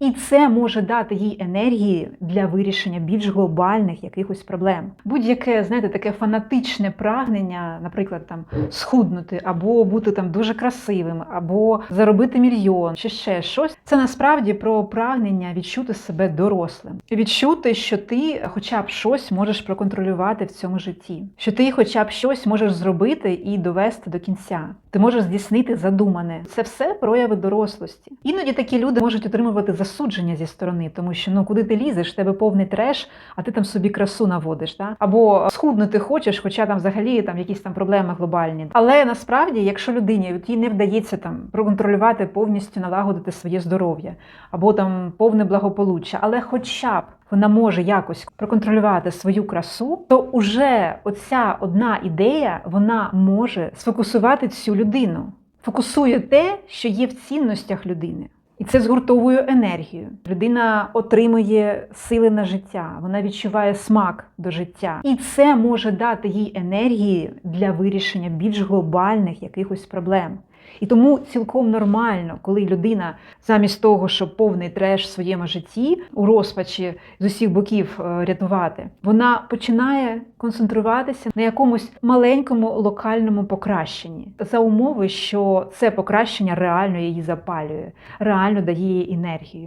І це може дати їй енергії для вирішення більш глобальних якихось проблем. Будь-яке, знаєте, таке фанатичне прагнення, наприклад, там схуднути, або бути там дуже красивим, або заробити мільйон, чи ще щось. Це насправді про прагнення відчути себе дорослим, відчути, що ти хоча б щось можеш проконтролювати в цьому житті, що ти хоча б щось можеш зробити і довести до кінця. Ти можеш здійснити задумане. Це все прояви дорослості. Іноді такі люди можуть отримувати засудження зі сторони, тому що ну куди ти лізеш, тебе повний треш, а ти там собі красу наводиш. Та? Або схуднути хочеш, хоча там взагалі там якісь там проблеми глобальні. Але насправді, якщо людині їй не вдається там проконтролювати повністю налагодити своє здоров'я, або там повне благополуччя, але хоча б вона може якось проконтролювати свою красу, то уже оця одна ідея вона може сфокусувати цю людину, фокусує те, що є в цінностях людини. І це згуртовує енергію. Людина отримує сили на життя, вона відчуває смак до життя. І це може дати їй енергії для вирішення більш глобальних якихось проблем. І тому цілком нормально, коли людина замість того, щоб повний треш в своєму житті у розпачі з усіх боків е, рятувати, вона починає концентруватися на якомусь маленькому локальному покращенні за умови, що це покращення реально її запалює, реально дає їй енергію.